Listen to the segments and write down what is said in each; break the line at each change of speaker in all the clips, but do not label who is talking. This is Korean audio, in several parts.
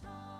child.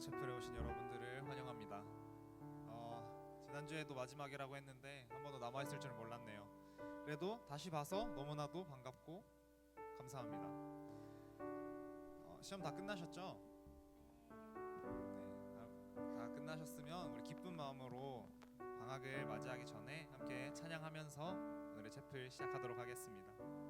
채플에 오신 여러분들을 환영합니다. 어, 지난주에도 마지막이라고 했는데 한 번도 남아 있을 줄 몰랐네요. 그래도 다시 봐서 너무나도 반갑고 감사합니다. 어, 시험 다 끝나셨죠? 네, 다 끝나셨으면 우리 기쁜 마음으로 방학을 맞이하기 전에 함께 찬양하면서 오늘의 챕터 시작하도록 하겠습니다.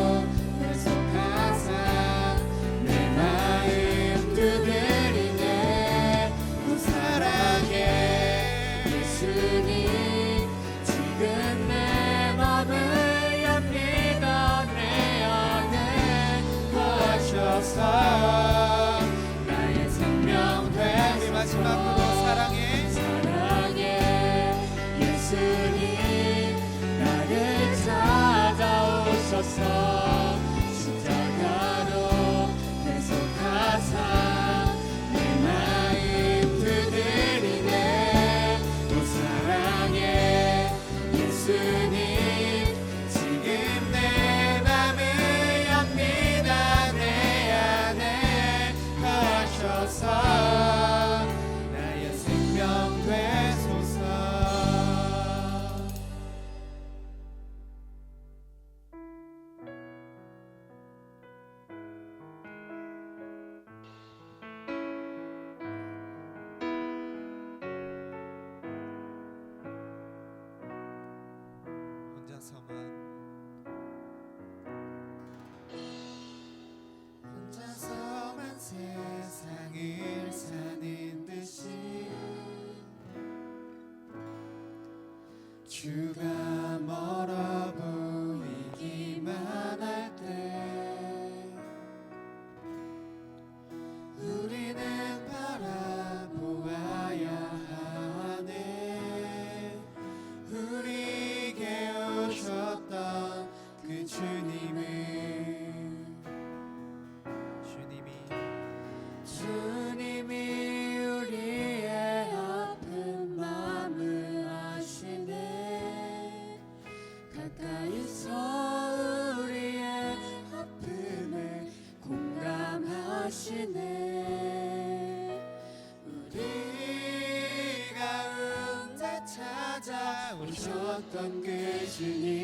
혼자서만
혼자서만 세상을 사는 듯이 주가 멀어 어떤 그 주님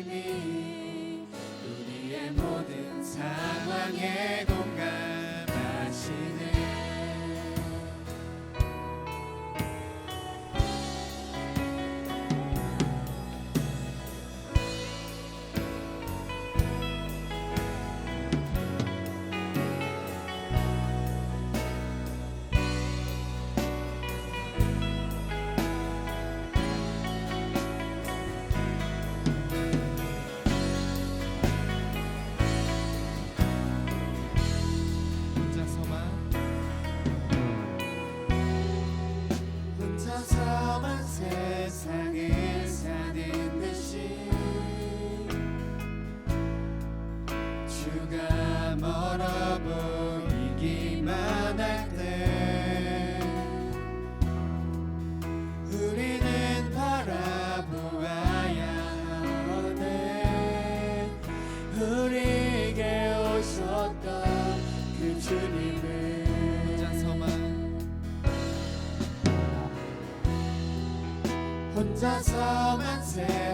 Some and say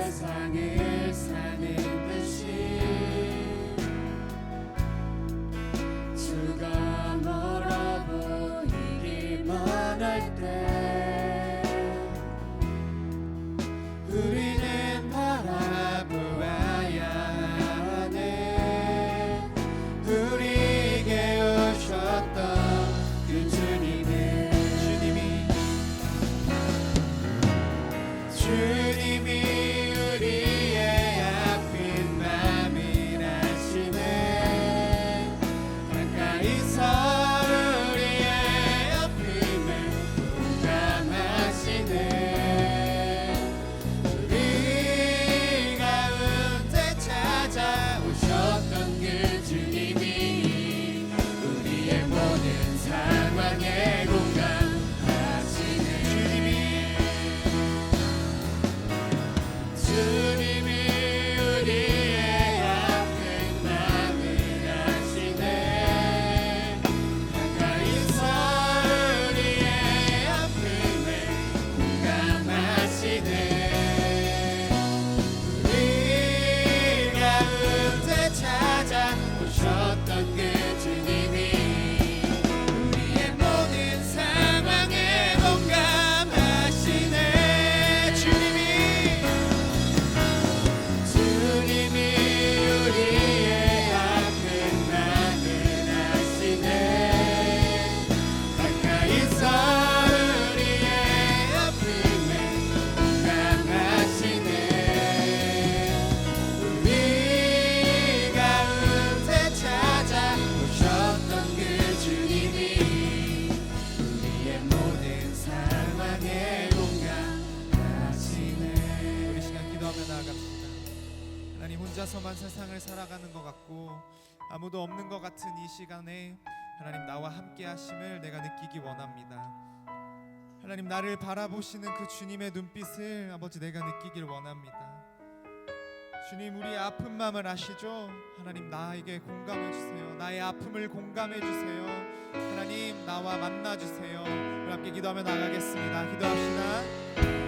살아가는 것 같고 아무도 없는 것 같은 이 시간에 하나님 나와 함께 하심을 내가 느끼기 원합니다. 하나님 나를 바라보시는 그 주님의 눈빛을 아버지 내가 느끼길 원합니다. 주님 우리 아픈 마음을 아시죠? 하나님 나에게 공감해 주세요. 나의 아픔을 공감해 주세요. 하나님 나와 만나 주세요. 함께 기도하며 나가겠습니다. 기도합시다.